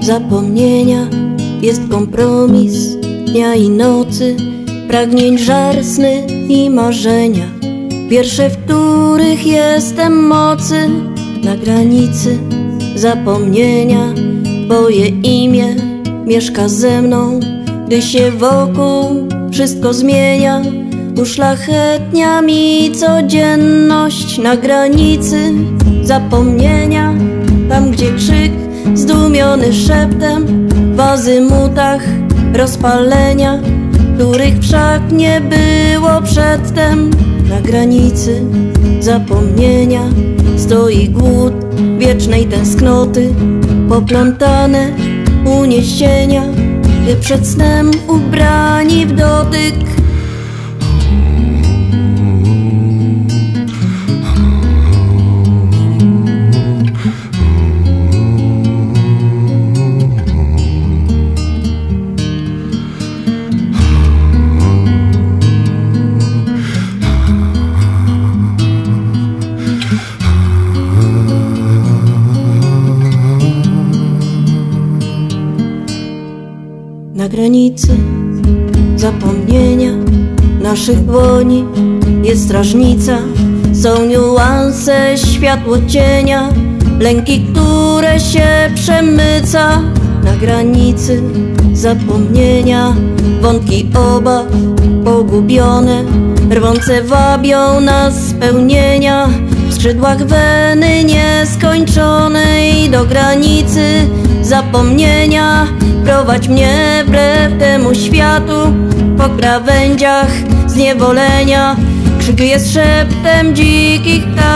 zapomnienia jest kompromis dnia i nocy, pragnień żar, sny i marzenia. Wiersze, w których jestem mocy na granicy zapomnienia. Twoje imię mieszka ze mną, gdy się wokół wszystko zmienia. Uszlachetnia mi codzienność na granicy zapomnienia. Tam, gdzie krzyk zdumiony szeptem w azymutach rozpalenia, których wszak nie było przedtem na granicy zapomnienia. Stoi głód wiecznej tęsknoty, poplątane uniesienia, gdy przed snem ubrani w dotyk granicy zapomnienia naszych dłoni jest strażnica. Są niuanse światło cienia Lęki, które się przemyca. Na granicy zapomnienia Wątki obaw pogubione. Rwące wabią nas spełnienia. W skrzydłach weny nieskończonej Do granicy zapomnienia Prowadź mnie wbrew temu światu. Po krawędziach zniewolenia. Krzyk jest szeptem dzikich ptaków